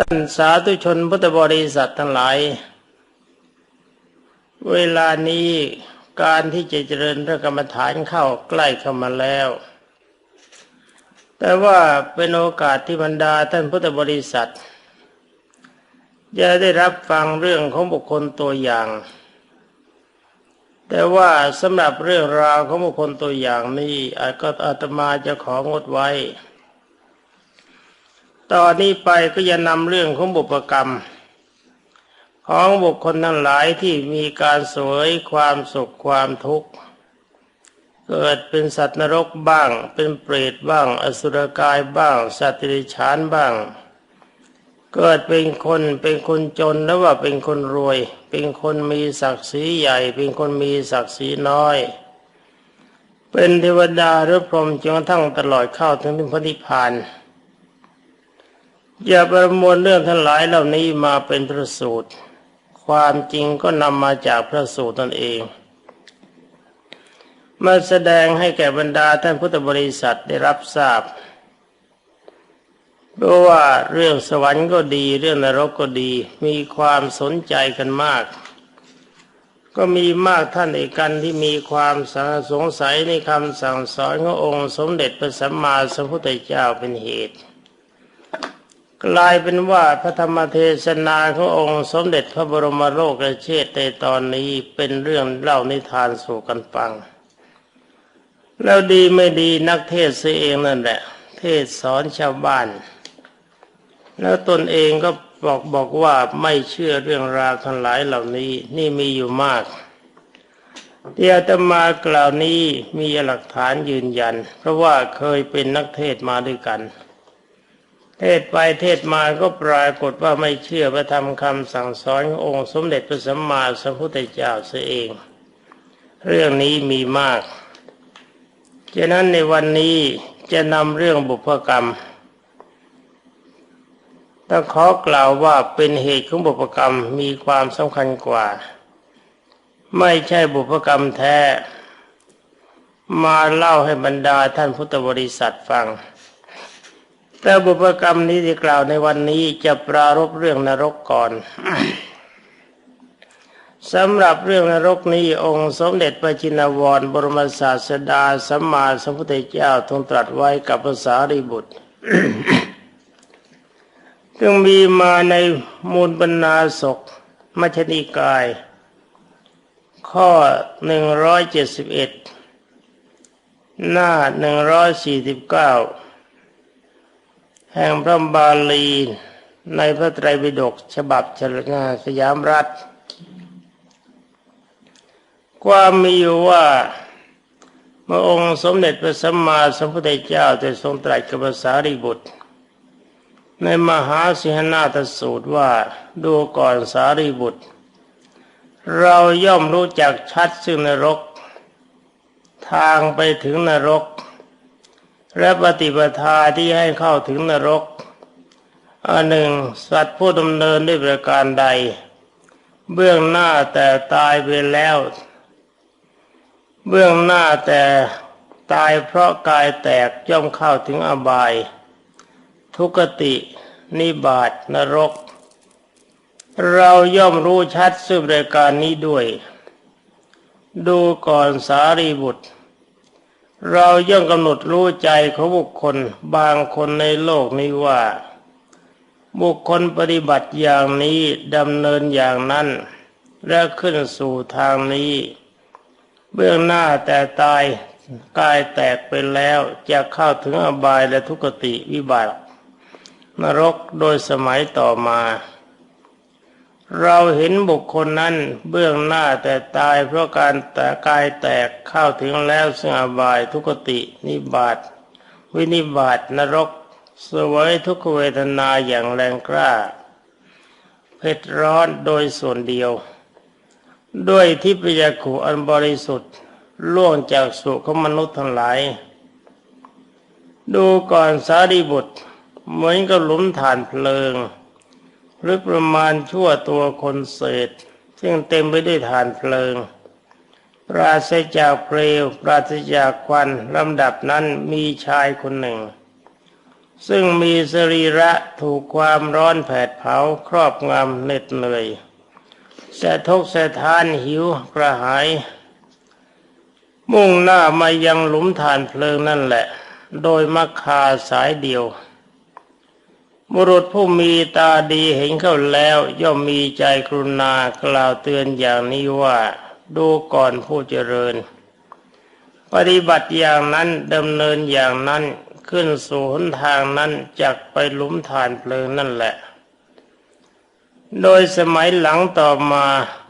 ท่านสาธุชนพุทธบริษัททั้งหลาย เวลานี้การที่จะเจริญพระกรรมฐานเข้าใกล้เข้ามาแล้ว แต่ว่าเป็นโอกาสที่บรรดาท่านพุทธบริษัท จะได้รับฟังเรื่องของบุคคลตัวอย่าง แต่ว่าสำหรับเรื่องราวของบุคคลตัวอย่างนี้อาจก็อาตมาจะของดไว้ ตอนนี้ไปก็จะนำเรื่องของบุพกรรม ของบุคคลทั้งหลายที่มีการสวยความสุขความทุกข์ เกิดเป็นสัตว์นรกบ้าง เป็นเปรตบ้าง อสุรกายบ้าง สัตว์ดิฉานบ้าง เกิดเป็นคนเป็นคนจนแล้วว่าเป็นคนรวย เป็นคนมีศักดิ์ศรีใหญ่ เป็นคนมีศักดิ์ศรีน้อย เป็นเทวดาหรือพรหมจนกระทั่งตลอดเข้าถึงพระนิพพาน อย่าประมวลเรื่องทั้งหลายเหล่านี้มาเป็นพระสูตร ความจริงก็นำมาจากพระสูตรตนเอง มาแสดงให้แก่บรรดาท่านพุทธบริษัทได้รับทราบเพราะว่าเรื่องสวรรค์ก็ดีเรื่องนรกก็ดี มีความสนใจกันมาก ก็มีมากท่านเอกันที่มีความสงสัยในคำสั่งสอนขององค์สมเด็จพระสัมมาสัมพุทธเจ้าเป็นเหตุ กลายเป็นว่าพระธรรมเทศนาขององค์สมเด็จพระบรมโลกเชษในตอนนี้เป็นเรื่องเล่านิทานสู่กันฟัง แล้วดีไม่ดีนักเทศเสียเองนั่นแหละ เทศสอนชาวบ้าน แล้วตนเองก็บอกบอกว่าไม่เชื่อเรื่องราวทั้งหลายเหล่านี้นี่มีอยู่มากที่อาตมากล่าวนี้มีหลักฐานยืนยัน เพราะว่าเคยเป็นนักเทศมาด้วยกัน เทศไปเทศมาก็ปรากฏว่าไม่เชื่อพระธรรมคำสั่งสอนขององค์สมเด็จพระสัมมาสัมพุทธเจ้าเสียเอง เรื่องนี้มีมากฉะนั้นในวันนี้จะนำเรื่องบุพกรรมต้องขอกล่าวว่าเป็นเหตุของบุพกรรมมีความสำคัญกว่า ไม่ใช่บุพกรรมแท้ มาเล่าให้บรรดาท่านพุทธบริษัทฟัง แต่บุพกรรมนี้ที่กล่าวในวันนี้จะปรารบเรื่องนรกก่อนสำหรับเรื่องนรกนี้องค์สมเด็จพระจินวร บรมศาสดาสัมมาสัมพุทธเจ้าทรงตรัสไว้กับภาษาริบุตรจึงมีมาในมูลบรรณาศกมัชนิกาย ข้อหนึ่งร้อยเจ็ดสิบเอ็ดหน้าหนึ่งร้อยสี่สิบเก้า แห่งพระบาลีในพระไตรปิฎกฉบับฉลงาสยามรัฐ ความมีอยู่ว่าเมื่อองค์สมเด็จพระสัมมาสัมพุทธเจ้าได้ทรงตรัสกับภาษาริบุตร ในมหาสิหนาทสูตรว่าดูก่อนสารีบุตร เราย่อมรู้จักชัดซึ่งนรก ทางไปถึงนรก และปฏิปทาที่ให้เข้าถึงนรกอันหนึ่ง สัตว์ผู้ดำเนินด้วยประการใด เบื้องหน้าแต่ตายไปแล้ว เบื้องหน้าแต่ตายเพราะกายแตกย่อมเข้าถึงอบาย ทุกตินิบาตนรก เราย่อมรู้ชัดซึ่งรายการนี้ด้วย ดูก่อนสารีบุตร เราย่อมกำหนดรู้ใจของบุคคลบางคนในโลกนี้ว่า บุคคลปฏิบัติอย่างนี้ดำเนินอย่างนั้น และขึ้นสู่ทางนี้ เบื้องหน้าแต่ตายกายแตกไปแล้วจะเข้าถึงอบายและทุกติวิบัตินรกโดยสมัยต่อมา เราเห็นบุคคลนั้นเบื้องหน้าแต่ตายเพราะการแต่กายแตกเข้าถึงแล้วซึ่งอบายทุกตินิบาตวินิบาตนรกสวยทุกเวทนาอย่างแรงกล้าเผ็ดร้อนโดยส่วนเดียว ด้วยทิพยขุอันบริสุทธิ์ล่วงจากสุขของมนุษย์ทั้งหลาย ดูก่อนสารีบุตรเหมือนกับหลุมฐานเพลิง หรือประมาณชั่วตัวคนเศษ ซึ่งเต็มไปด้วยฐานเพลิง ปราศจากเปลวปราศจากควันลำดับนั้นมีชายคนหนึ่ง ซึ่งมีสรีระถูกความร้อนแผดเผาครอบงำเหน็ดเหนื่อยสะทกสะทานหิวกระหาย มุ่งหน้ามายังหลุมฐานเพลิงนั่นแหละ โดยมักคาสายเดียว บุรุษผู้มีตาดีเห็นเข้าแล้ว ย่อมมีใจกรุณากล่าวเตือนอย่างนี้ว่า ดูก่อนผู้เจริญ ปฏิบัติอย่างนั้นดำเนินอย่างนั้นขึ้นสู่หนทางนั้นจักไปหลุมฐานเพลิงนั่นแหละ โดยสมัยหลังต่อมา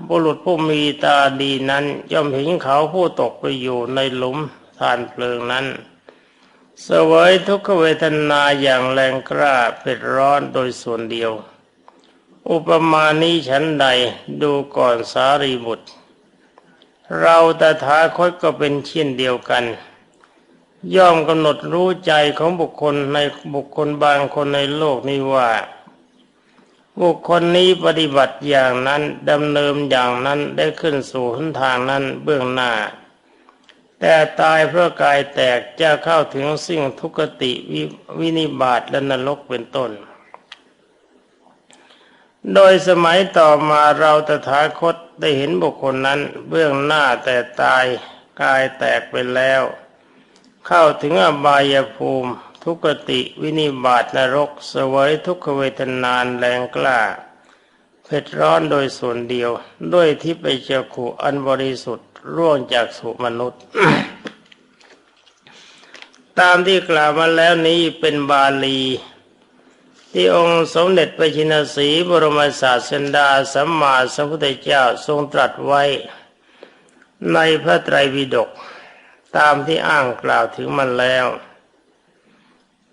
บุรุษผู้มีตาดีนั้น ย่อมเห็นเขาผู้ตกไปอยู่ในหลุมฐานเพลิงนั้น สวยทุกขเวทนาอย่างแรงกล้าเผ็ดร้อนโดยส่วนเดียว อุปมานี้ฉันใดดูก่อนสารีบุตร เราตถาคตก็เป็นเช่นเดียวกัน ย่อมกำหนดรู้ใจของบุคคลในบุคคลบางคนในโลกนี้ว่า บุคคลนี้ปฏิบัติอย่างนั้นดำเนินอย่างนั้นได้ขึ้นสู่หนทางนั้นเบื้องหน้า แต่ตายเพราะกายแตกจะเข้าถึงสิ่งทุกติววินิบาตและนรกเป็นต้น โดยสมัยต่อมาเราตถาคตได้เห็นบุคคลนั้นเบื้องหน้าแต่ตายกายแตกไปแล้ว เข้าถึงอบายภูมิ ทุกติวินิบาตนรกสวยทุกขเวทนานแรงกล้าเผ็ดร้อนโดยส่วนเดียวด้วยทิพยจักขุอันบริสุทธิ์ ร่วงจากสุมนุษย์ ตามที่กล่าวมาแล้วนี้เป็นบาลี ที่องค์สมเด็จพระชินสีบรมศาสดาสัมมาสัมพุทธเจ้าทรงตรัสไว้ในพระไตรปิฎกตามที่อ้างกล่าวถึงมันแล้ว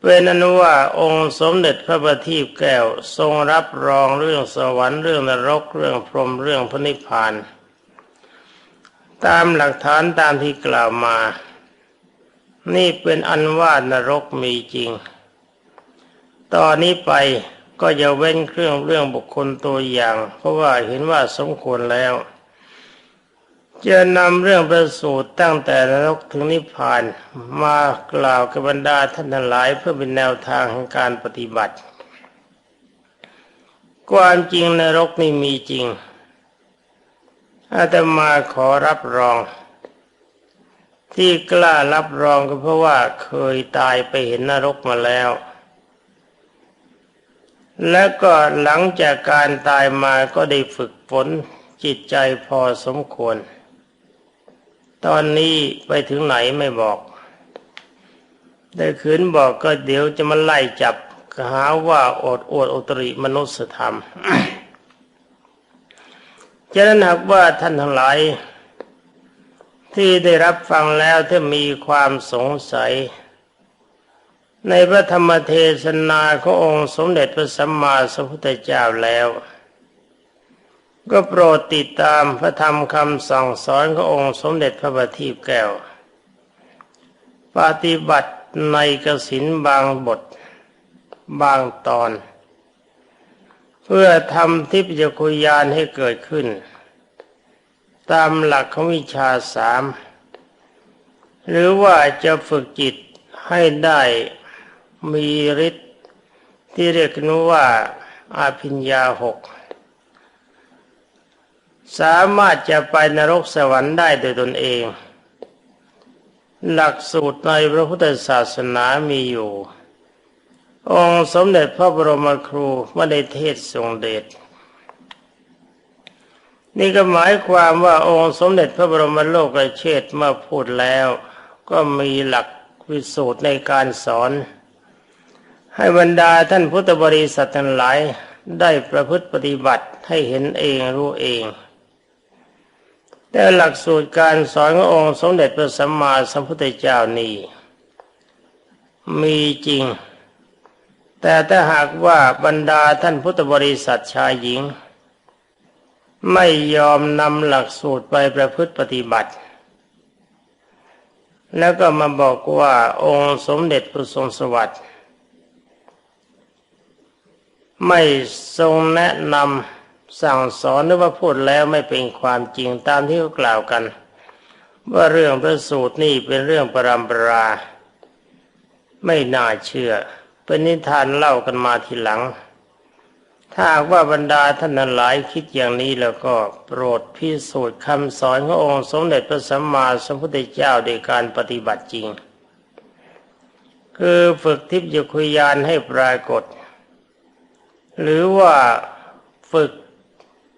เป็นอนุว่าองค์สมเด็จพระบัณฑิตแก้วทรงรับรองเรื่องสวรรค์เรื่องนรกเรื่องพรหมเรื่องพระนิพพาน ตามหลักฐานตามที่กล่าวมา นี่เป็นอันว่านรกมีจริง ตอนนี้ไปก็จะเว้นเครื่องเรื่องบุคคลตัวอย่าง เพราะว่าเห็นว่าสมควรแล้ว จะนำเรื่องประสูตรตั้งแต่นรกถึงนิพพานมากล่าวกับบรรดาท่านหลายเพื่อเป็นแนวทางของการปฏิบัติ ความจริงนรกนี่มีจริง อาตมาขอรับรอง ที่กล้ารับรองก็เพราะว่าเคยตายไปเห็นนรกมาแล้ว และก็หลังจากการตายมาก็ได้ฝึกฝนจิตใจพอสมควร ตอนนี้ไปถึงไหนไม่บอก ได้ขืนบอกก็เดี๋ยวจะมาไล่จับหาว่าอดอวดอุตริมนุสธรรม ฉะนั้นหากว่าท่านทั้งหลาย ที่ได้รับฟังแล้วถ้ามีความสงสัย ในพระธรรมเทศนาขององค์สมเด็จพระสัมมาสัมพุทธเจ้าแล้ว ก็โปรดติดตามพระธรรมคำสั่งสอนขององค์สมเด็จพระบัณฑิตแก้ว ปฏิบัติในกสินบางบทบางตอน เพื่อทำทิพยคุยานให้เกิดขึ้น ตามหลักของวิชาสามหรือว่าจะฝึกจิตให้ได้มีฤทธิ์ที่เรียกนว่าอาภิญญาหกสามารถจะไปนรกสวรรค์ได้โดยตนเอง หลักสูตรในพระพุทธศาสนามีอยู่ องค์สมเด็จพระบรมครูไม่ได้เทศทรงเดช นี่ก็หมายความว่าองค์สมเด็จพระบรมโลกเชษเมื่อพูดแล้ว ก็มีหลักวิสูตรในการสอน ให้บรรดาท่านพุทธบริษัททั้งหลายได้ประพฤติปฏิบัติให้เห็นเองรู้เอง แต่หลักสูตรการสอนขององค์สมเด็จพระสัมมาสัมพุทธเจ้านี้มีจริง แต่ถ้าหากว่าบรรดาท่านพุทธบริษัทชายหญิง ไม่ยอมนำหลักสูตรไปประพฤติปฏิบัติ แล้วก็มาบอกว่าองค์สมเด็จพระทรงสวัสดิ์ไม่ทรงแนะนำสั่งสอนหรือว่าพูดแล้วไม่เป็นความจริงตามที่เขากล่าวกัน ว่าเรื่องพระสูตรนี่เป็นเรื่องปรำปรา ไม่น่าเชื่อเเป็นนิทานเล่ากันมาทีหลัง ถ้าว่าบรรดาท่านหลายคิดอย่างนี้แล้วก็โปรดพิสูจน์คำสอนขององค์สมเด็จพระสัมมาสัมพุทธเจ้าโดยการปฏิบัติจริง คือฝึกทิพยคุยานให้ปรากฏ หรือว่าฝึก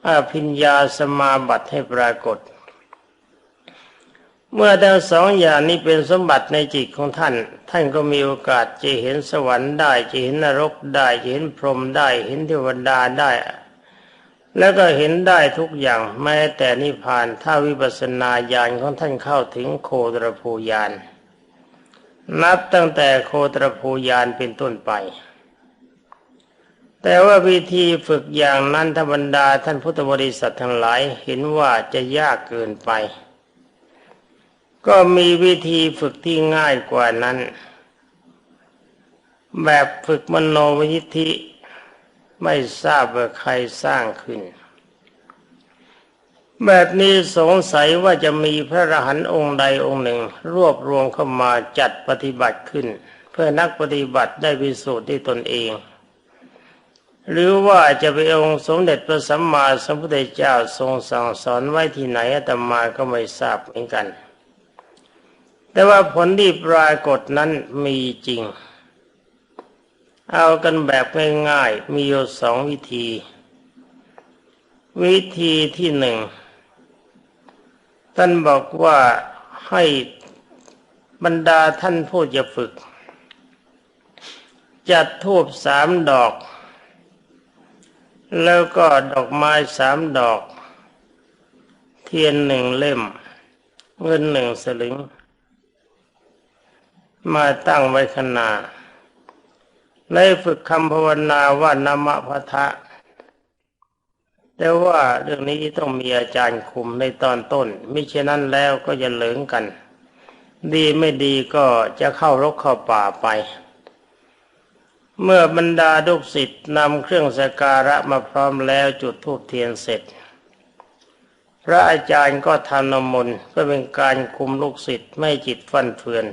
อภิญญาสมาบัติให้ปรากฏ เมื่อทั้งสองอย่างนี้เป็นสมบัติในจิตของท่าน ท่านก็มีโอกาสจะเห็นสวรรค์ได้จะเห็นนรกได้จะเห็นพรหมได้ เห็นเทวดาได้ แล้วก็เห็นได้ทุกอย่างแม้แต่นิพพานถ้าวิปัสสนาญาณของท่านเข้าถึงโคตรภูญาณนับตั้งแต่โคตรภูญาณเป็นต้นไป แต่ว่าวิธีฝึกอย่างนั้นธรรมดาท่านพุทธบริษัททั้งหลายเห็นว่าจะยากเกินไป ก็มีวิธีฝึกที่ง่ายกว่านั้น แบบฝึกมโนวิธิไม่ทราบว่าใครสร้างขึ้น แบบนี้สงสัยว่าจะมีพระรหันต์องค์ใดองค์หนึ่ง รวบรวมเข้ามาจัดปฏิบัติขึ้น เพื่อนักปฏิบัติได้วิสูจน์ด้วยตนเอง หรือว่าจะไปองค์สมเด็จพระสัมมาสัมพุทธเจ้าทรงสั่งสอนไว้ที่ไหนอาตมาก็ไม่ทราบเหมือนกัน แต่ว่าผลที่ปรากฏนั้นมีจริง เอากันแบบง่ายๆ มีอยู่สองวิธี วิธีที่หนึ่งท่านบอกว่าให้บรรดาท่านผู้จะฝึก จัดทูบสามดอก แล้วก็ดอกไม้สามดอก เทียนหนึ่งเล่ม เงินหนึ่งสลึง มาตั้งไว้ขนาในฝึกคำภาวนาว่านามะพะทะ แต่ว่าเรื่องนี้ต้องมีอาจารย์คุมในตอนต้น มิฉะนั้นแล้วก็จะเหลิงกัน ดีไม่ดีก็จะเข้ารกเข้าป่าไป เมื่อบรรดาลูกศิษย์นำเครื่องสการะมาพร้อมแล้วจุดธูปเทียนเสร็จ พระอาจารย์ก็ทำนมนต์เพื่อเป็นการคุมลูกศิษย์ไม่จิตฟันเฟือน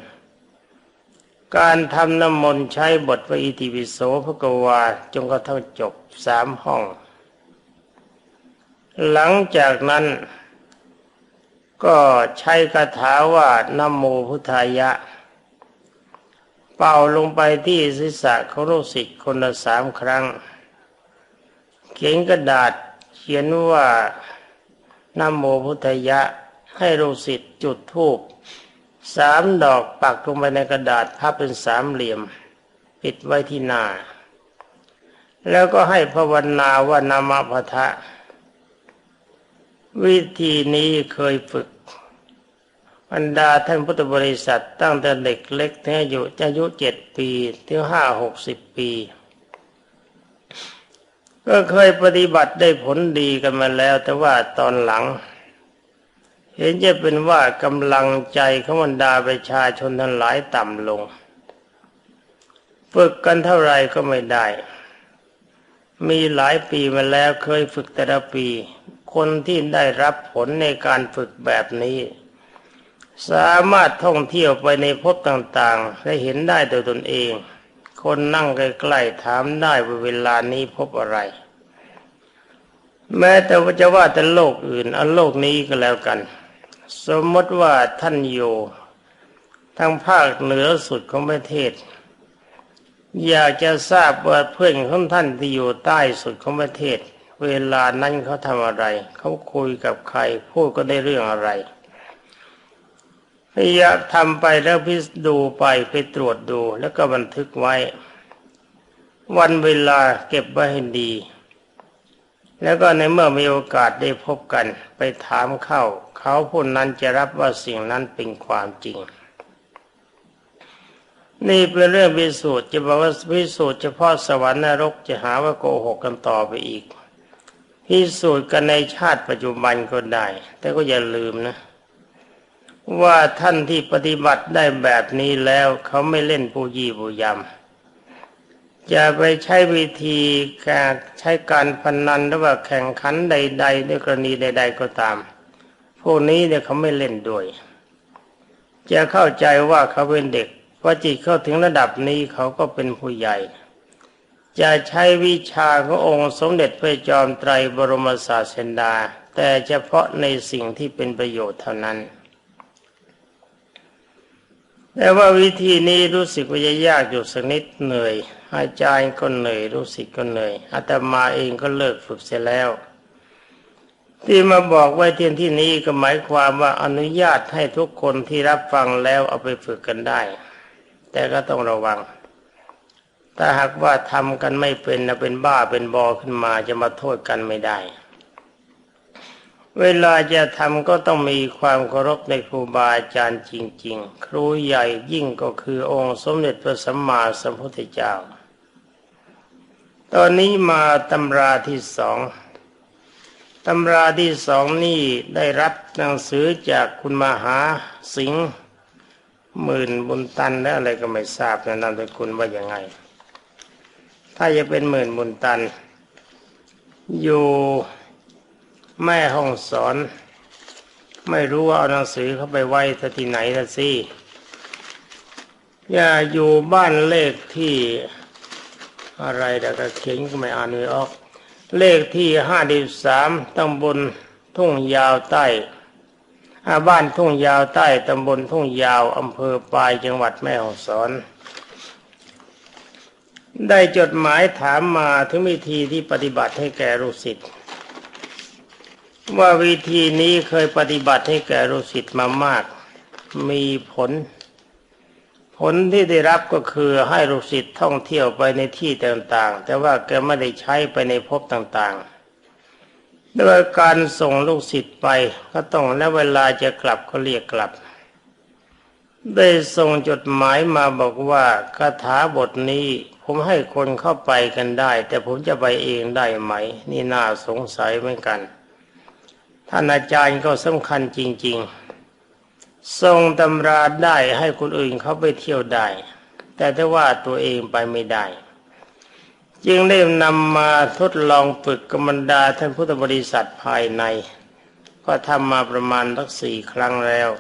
การทำน้ำมนต์ใช้บทวอิติวิโสพระกวาจงกระทั่งจบสามห้อง หลังจากนั้น ก็ใช้คาถาว่านโมพุทธายะ เป่าลงไปที่ศีรษะของลูกศิษย์คนละสามครั้ง เขียนกระดาษเขียนว่านโมพุทธยะให้ลูกศิษย์จุดธูป สามดอกปักลงไปในกระดาษพับเป็นสามเหลี่ยม ปิดไว้ที่หน้า แล้วก็ให้ภาวนาว่านามพทะ วิธีนี้เคยฝึกบรรดาท่านพุทธบริษัทตั้งแต่เด็กเล็กถึงอายุอายุเจ็ดปีถึงห้าหกสิบปี ก็เคยปฏิบัติได้ผลดีกันมาแล้ว แต่ว่าตอนหลัง เห็นจะเป็นว่ากำลังใจของบรรดาประชาชนทั้งหลายต่ำลงฝึกกันเท่าไรก็ไม่ได้ มีหลายปีมาแล้วเคยฝึกแต่ละปี คนที่ได้รับผลในการฝึกแบบนี้ สามารถท่องเที่ยวไปในภพต่างๆ และเห็นได้โดยตนเอง คนนั่งใกล้ๆถามได้ว่าเวลานี้พบอะไร แม้แต่ว่าจะว่าแต่โลกอื่นอันโลกนี้ก็แล้วกัน สมมติว่าท่านอยู่ทางภาคเหนือสุดของประเทศ อยากจะทราบว่าเพื่อนของท่านที่อยู่ใต้สุดของประเทศ เวลานั้นเขาทำอะไร เขาคุยกับใครพูดก็ได้เรื่องอะไรพยายามทำไปแล้วพิสดูไปไปตรวจดูแล้วก็บันทึกไว้ วันเวลาเก็บไว้ให้ดี แล้วก็ในเมื่อมีโอกาสได้พบกันไปถามเข้า เขาผู้นั้นจะรับว่าสิ่งนั้นเป็นความจริง นี่เป็นเรื่องพิสูจน์จะบอกว่าพิสูจน์เฉพาะสวรรค์นรกจะหาว่าโกหกกันต่อไปอีกพิสูจน์กันในชาติปัจจุบันก็ได้ แต่ก็อย่าลืมนะ ว่าท่านที่ปฏิบัติได้แบบนี้แล้วเขาไม่เล่นปูยี่ปูยำ จะไปใช้วิธีการใช้การพนนันหรือว่าแข่งขันใด ๆ ในกรณีใด ๆ ก็ตาม พวกนี้เนี่ยเขาไม่เล่นด้วย จะเข้าใจว่าเขาเป็นเด็กพอจิตเข้าถึงระดับนี้เขาก็เป็นผู้ใหญ่ จะใช้วิชาขององค์สมเด็จพระจอมไตรบรมศาสดา แต่เฉพาะในสิ่งที่เป็นประโยชน์เท่านั้น แต่ว่าวิธีนี้รู้สึกว่าจะยากอยู่สักนิดเหนื่อย อาจารย์ก็เหนื่อยรู้สึกก็เหนื่อยอาตมาเองก็เลิกฝึกเสียแล้ว ที่มาบอกไว้ที่ที่นี้ก็หมายความว่าอนุญาตให้ทุกคนที่รับฟังแล้วเอาไปฝึกกันได้ แต่ก็ต้องระวัง ถ้าหากว่าทำกันไม่เป็นนะเป็นบ้าเป็นบอขึ้นมาจะมาโทษกันไม่ได้ เวลาจะทำก็ต้องมีความเคารพในครูบาอาจารย์จริง ๆ ครูใหญ่ยิ่งก็คือองค์สมเด็จพระสัมมาสัมพุทธเจ้า ตอนนี้มาตำราที่สองตำราที่สองนี่ได้รับหนังสือจากคุณมหาสิงห์หมื่นบุญตันและอะไรก็ไม่ทราบนะนามสกุลว่าอย่างไง ถ้าจะเป็นหมื่นบุญตัน อยู่แม่ห้องสอน ไม่รู้ว่าเอาหนังสือเข้าไปไว้ที่ไหนนะสิอย่าอยู่บ้านเลขที่ อะไรแต่ก็เขียนก็ไม่อ่านไม่ออก เลขที่ห้าดิบสามตำบลทุ่งยาวใต้บ้านทุ่งยาวใต้ตำบลทุ่งยาวอำเภอปลายจังหวัดแม่ฮ่องสอน ได้จดหมายถามมาถึงวิธีที่ปฏิบัติให้แก่ลูกศิษย์ว่าวิธีนี้เคยปฏิบัติให้แก่ลูกศิษย์มามาก มีผล ผลที่ได้รับก็คือให้ลูกศิษย์ท่องเที่ยวไปในที่ต่างๆ แต่ว่าแกไม่ได้ใช้ไปในภพต่างๆโดยการส่งลูกศิษย์ไปก็ต้องและเวลาจะกลับก็เรียกกลับ ได้ส่งจดหมายมาบอกว่าคาถาบทนี้ผมให้คนเข้าไปกันได้ แต่ผมจะไปเองได้ไหม นี่น่าสงสัยเหมือนกัน ท่านอาจารย์ก็สำคัญจริง ๆ ทรงตำราได้ให้คนอื่นเขาไปเที่ยวได้ แต่ถ้าว่าตัวเองไปไม่ได้ จึงได้นำมาทดลองฝึกกรรมดาท่านพุทธบริษัทภายใน ก็ทำมาประมาณทักสี่ครั้งแล้ว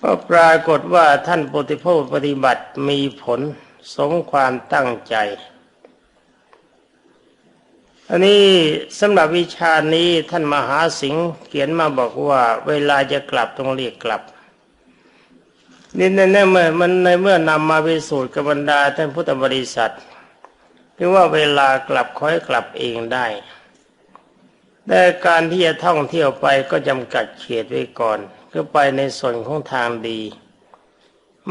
ก็ปรากฏว่าท่านปฏิโภคปฏิบัติมีผลสมความตั้งใจ อันนี้สำหรับวิชานี้ท่านมหาสิงห์เขียนมาบอกว่า เวลาจะกลับต้องเรียกกลับนี่ในเมื่อมันในเมื่อนำมาไปสูตรกับบรรดาท่านพุทธบริษัทคือว่าเวลากลับค่อยกลับเองได้ แต่การที่จะท่องเที่ยวไปก็จำกัดเขตไว้ก่อนก็ไปในส่วนของทางดี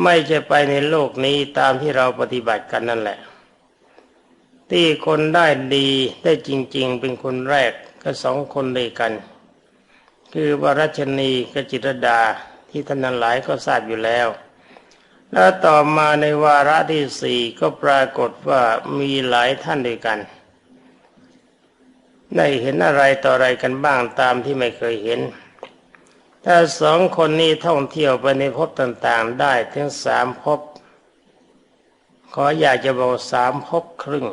ไม่จะไปในโลกนี้ตามที่เราปฏิบัติกันนั่นแหละ ที่คนได้ดีได้จริง ๆ เป็นคนแรกก็สองคนด้วยกัน คือวรัชนีกับจิตรดาที่ท่านหลายก็ทราบอยู่แล้ว แล้วต่อมาในวาระที่สี่ก็ปรากฏว่ามีหลายท่านด้วยกัน ได้เห็นอะไรต่ออะไรกันบ้างตามที่ไม่เคยเห็น ถ้าสองคนนี้ท่องเที่ยวไปในภพต่างๆ ได้ถึงสามภพขออยากจะบอกสามภพครึ่ง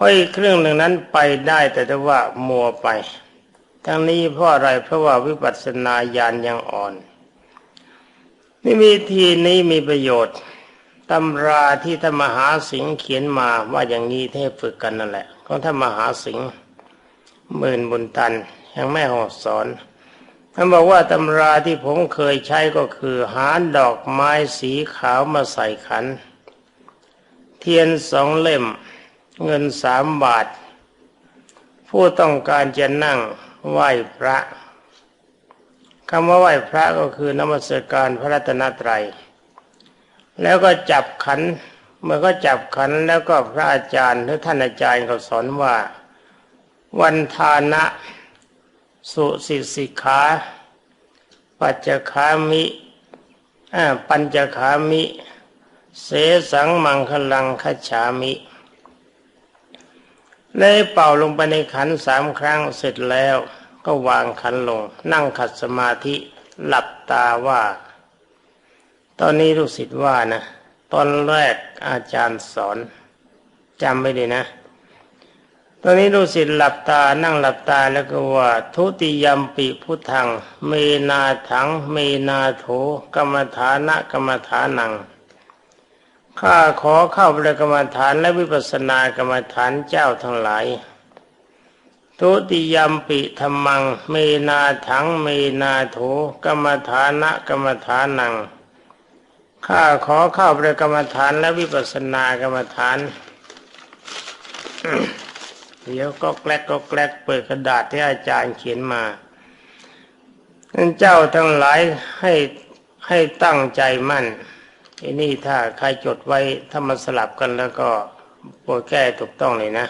ราะอีกเครื่องหนึ่งนั้นไปได้แต่ว่ามัวไป ทั้งนี้เพราะอะไรเพราะว่าวิปัสสนาญาณยังอ่อนนี่มีทีนี้มีประโยชน์ตำราที่ธรรมหาสิงเขียนมาว่าอย่างนี้เทพฝึกกันนั่นแหละของธรรมหาสิงหมื่นบุญตันแห่งแม่หอสอนท่านบอกว่าตำราที่ผมเคยใช้ก็คือ หาดอกไม้สีขาวมาใส่ขัน เทียนสองเล่ม เงินสามบาท ผู้ต้องการจะนั่งไหว้พระคำว่าไหว้พระก็คือนมัสการพระรัตนตรัย แล้วก็จับขันเมื่อก็จับขันแล้วก็พระอาจารย์หรือท่านอาจารย์เขาสอนว่า วันทานะ สุสิสิขา ปัจจคามิปัญจคามิ เสสังมังคลังคัจฉามิ เลยเป่าลงไปในขันสามครั้งเสร็จแล้วก็วางขันลง นั่งขัดสมาธิหลับตาว่า ตอนนี้ลูกศิษย์ว่านะ ตอนแรกอาจารย์สอนจำไม่ดีนะ ตอนนี้ลูกศิษย์หลับตานั่งหลับตาแล้วก็ว่า ทุติยมปิพุทธัง เมนาถัง เมนาโถกรรมฐานะกรรมฐานัง ข้าขอเข้าไปในกรรมฐานและวิปัสสนากรรมฐานเจ้าทั้งหลายทุติยมปิธรรมัง เมนาถังเมนาโถกรรมฐานะกรรมฐานังข้าขอเข้าไปในกรรมฐานและวิปัสสนากรรมฐาน เดี๋ยวก็แกลกก็แกลกเปิดกระดาษที่อาจารย์เขียนมาท่านเจ้าทั้งหลายให้ให้ตั้งใจมั่น อ้นี่ถ้าใครจดไว้ถ้ามันสลับกันแล้วก็ปรดแก้ถูกต้องเลยนะ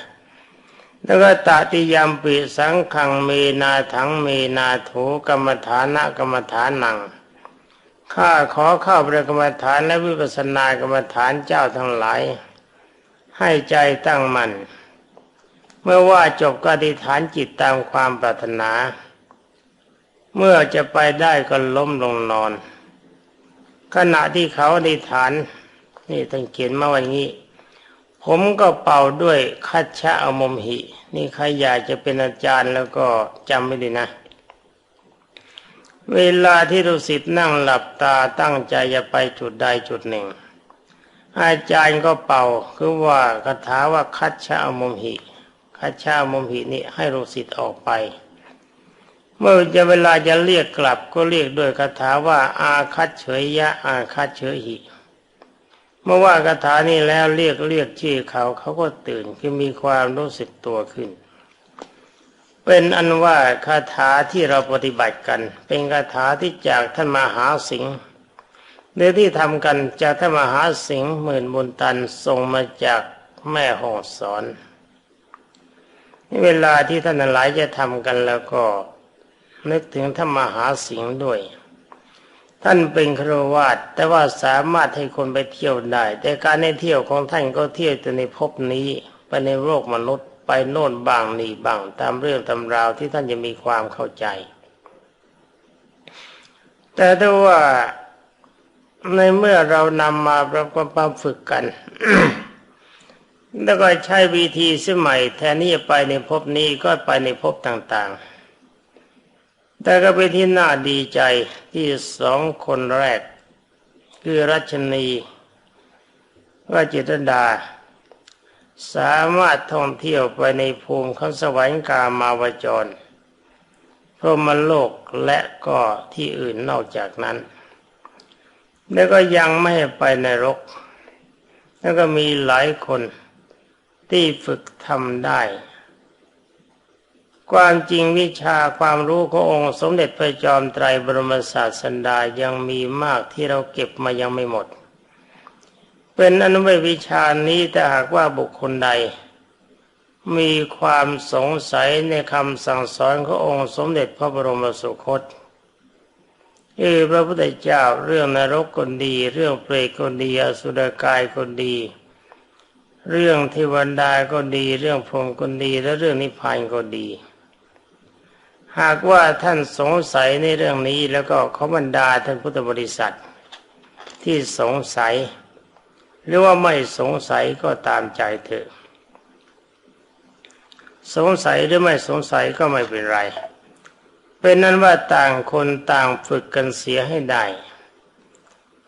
แล้วก็ตติยามปิสังขังเมนาถังเมนาโถกรรมฐานะกรรมฐานนังข้าขอเข้าประกรรมฐานและวิปัสสนากรรมฐานเจ้าทั้งหลาย ให้ใจตั้งมั่นเมื่อว่าจบก็อธิฐานจิตตามความปรารถนา เมื่อจะไปได้ก็ล้มลงนอน ขณะที่เขาอธิษฐาน นี่ท่านเขียนมาว่าอย่างนี้ ผมก็เป่าด้วยคัจฉะอมมหิ นี่ใครอยากจะเป็นอาจารย์แล้วก็จำไม่ดีนะ เวลาที่ฤาษีนั่งหลับตาตั้งใจจะไปจุดใดจุดหนึ่ง อาจารย์ก็เป่าคือว่าคาถาว่าคัจฉะอมมหิคัจฉะอมมหินี่ให้ฤาษีออกไป เมื่อจะเวลาจะเรียกกลับก็เรียกด้วยคาถาว่า อาคัตเฉยยะ อาคัตเฉยหิเมื่อว่าคาถานี้แล้วเรียกเรียกชื่อเขาเขาก็ตื่นคือมีความรู้สึกตัวขึ้น เป็นอันว่าคาถาที่เราปฏิบัติกัน เป็นคาถาที่จากท่านมหาสิงห์เนื้อที่ทำกันจากท่านมหาสิงห์หมื่นบุญตันส่งมาจากแม่ห้องสอนเวลาที่ท่านหลายจะทำกันแล้วก็ นึกถึงท่านมหาสิงห์ด้วย ท่านเป็นครวาสแต่ว่าสามารถให้คนไปเที่ยวได้ แต่การในเที่ยวของท่านก็เที่ยวแต่ในภพนี้ไปในโลกมนุษย์ไปโน่นบ้างนี่บ้างตามเรื่องตำราวที่ท่านจะมีความเข้าใจ แต่ถ้าว่าในเมื่อเรานำมาประกอบความฝึกกันแล้วก็ใช้วิธีสมัยแทนที่จะไปในภพนี้ก็ไปในภพต่างๆ แต่ก็เป็นที่น่าดีใจที่สองคนแรก คือรัชนีว่าจิตรดา สามารถท่องเที่ยวไปในภูมิของสวรรค์กามาวจรพรหมโลกและก็ที่อื่นนอกจากนั้น แล้วก็ยังไม่ให้ไปในรก แล้วก็มีหลายคนที่ฝึกทำได้ ความจริงวิชาความรู้ขององค์สมเด็จพระจอมไตรบรมศาสดายังมีมากที่เราเก็บมายังไม่หมด เป็นอนุวิชานี้แต่หากว่าบุคคลใด มีความสงสัยในคำสั่งสอนขององค์สมเด็จพระบรมสุคตเออพระพุทธเจ้าเรื่องนรกก็ดี เรื่องเปรตก็ดีอสุรกายก็ดี เรื่องเทวดาก็ดี เรื่องพรหมก็ดีและเรื่องนิพพานก็ดี หากว่าท่านสงสัยในเรื่องนี้แล้วก็ขอบรรดาท่านพุทธบริษัท ที่สงสัย หรือว่าไม่สงสัยก็ตามใจเถอะ สงสัยหรือไม่สงสัยก็ไม่เป็นไร เป็นนั้นว่าต่างคนต่างฝึกกันเสียให้ได้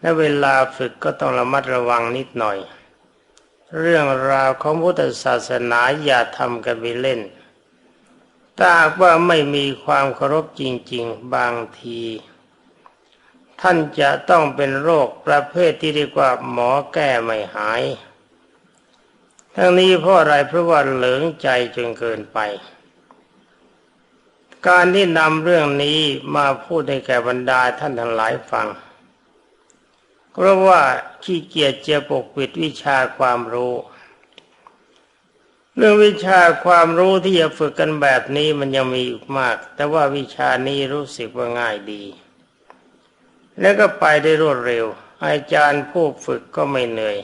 และเวลาฝึกก็ต้องระมัดระวังนิดหน่อย เรื่องราวของพุทธศาสนาอย่าทำกันไปเล่น ถ้าหากว่าไม่มีความเคารพจริง ๆ บางที ท่านจะต้องเป็นโรคประเภทที่เรียกว่าหมอแก้ไม่หาย ทั้งนี้เพราะอะไรเพราะว่าเหลิงใจจนเกินไป การที่นำเรื่องนี้มาพูดให้แก่บรรดาท่านทั้งหลายฟังเพราะว่าขี้เกียจจะปกปิดวิชาความรู้ เรื่องวิชาความรู้ที่จะฝึกกันแบบนี้มันยังมีอีกมาก แต่ว่าวิชานี้รู้สึกว่าง่ายดี แล้วก็ไปได้รวดเร็ว อาจารย์ผู้ฝึกก็ไม่เหนื่อย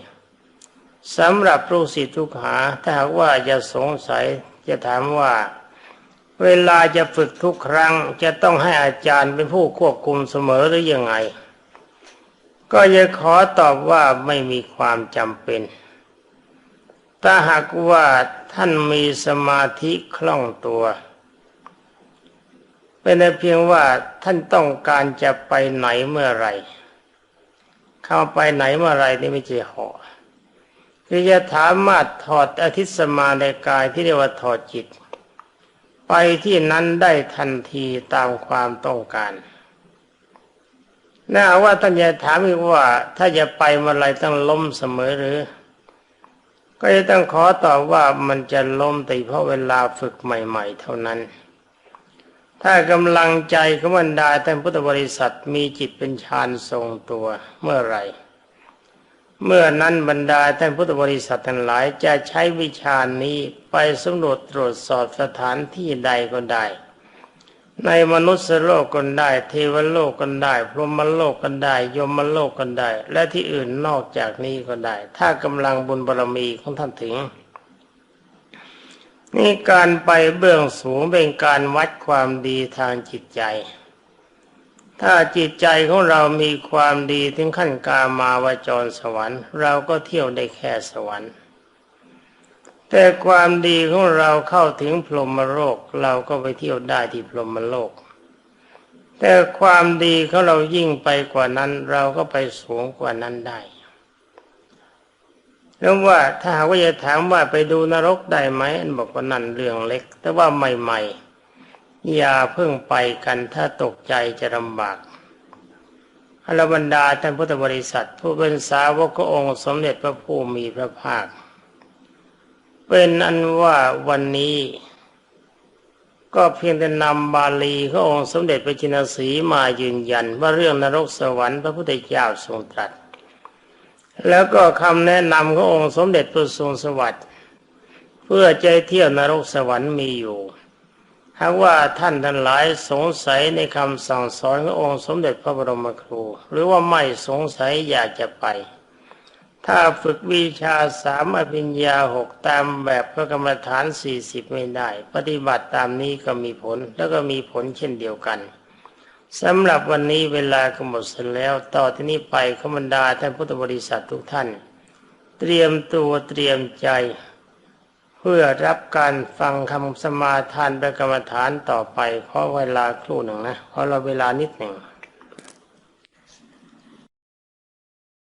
สำหรับลูกศิษย์ทุกหา ถ้าหากว่าจะสงสัยจะถามว่า เวลาจะฝึกทุกครั้ง จะต้องให้อาจารย์เป็นผู้ควบคุมเสมอหรือยังไง ก็จะขอตอบว่าไม่มีความจำเป็น ถ้าหากว่าท่านมีสมาธิคล่องตัว เป็นเพียงว่าท่านต้องการจะไปไหนเมื่อไรเข้าไปไหนเมื่อไรนี่ไม่ใช่หอคือจะถามาถอดอธิสมาในกายที่เรียกว่าถอดจิต ไปที่นั้นได้ทันทีตามความต้องการน่าว่าท่านจะถามอีกว่า ถ้าจะไปเมื่อไรต้องล้มเสมอหรือ ก็จะต้องขอตอบว่ามันจะล้มแต่เพราะเวลาฝึกใหม่ ๆ เท่านั้น ถ้ากำลังใจของบรรดาท่านพุทธบริษัทมีจิตเป็นฌานทรงตัวเมื่อไรเมื่อนั้นบรรดาท่านพุทธบริษัททั้งหลายจะใช้วิชานี้ไปสำรวจตรวจสอบสถานที่ใดก็ได้ ในมนุษย์โลกก็ได้ เทวโลกก็ได้ พรหมโลกก็ได้ ยมโลกก็ได้ และที่อื่นนอกจากนี้ก็ได้ ถ้ากำลังบุญบารมีของท่านถึง นี่การไปเบื้องสูงเป็นการวัดความดีทางจิตใจ ถ้าจิตใจของเรามีความดีถึงขั้นกามาวจรสวรรค์ เราก็เที่ยวได้แค่สวรรค์ แต่ความดีของเราเข้าถึงพรหมโลกเราก็ไปเที่ยวได้ที่พรหมโลก แต่ความดีของเรายิ่งไปกว่านั้น เราก็ไปสูงกว่านั้นได้เรื่องว่าถ้าหากว่าจะถามว่าไปดูนรกได้ไหมบอกว่านั่นเรื่องเล็ก แต่ว่าใหม่ๆอย่าเพิ่งไปกันถ้าตกใจจะลำบากอรบรรดาท่านพุทธบริษัท ผู้เป็นสาวกองค์สมเด็จพระผู้มีพระภาค เป็นอันว่าวันนี้ ก็เพียงแต่นำบาลีขององค์สมเด็จพระจินสีมายืนยัน ว่าเรื่องนรกสวรรค์พระพุทธเจ้าทรงตรัส แล้วก็คำแนะนำขององค์สมเด็จพระทรงสวัสดิ์เพื่อใจเที่ยวนรกสวรรค์มีอยู่หากว่าท่านทั้งหลายสงสัยในคำสั่งสอนขององค์สมเด็จพระบรมครู หรือว่าไม่สงสัยอยากจะไป ถ้าฝึกวิชาสามอภิญญาหกตามแบบพระกรรมฐานสี่สิบไม่ได้ ปฏิบัติตามนี้ก็มีผลแล้วก็มีผลเช่นเดียวกันสำหรับวันนี้เวลาก็หมดเสร็จแล้ว ต่อที่นี้ไปขบันดาท่านพุทธบริษัททุกท่าน เตรียมตัวเตรียมใจ เพื่อรับการฟังคำสมาทานประกรรมฐานต่อไปขอเวลาครู่หนึ่งนะขอเราเวลานิดหนึ่ง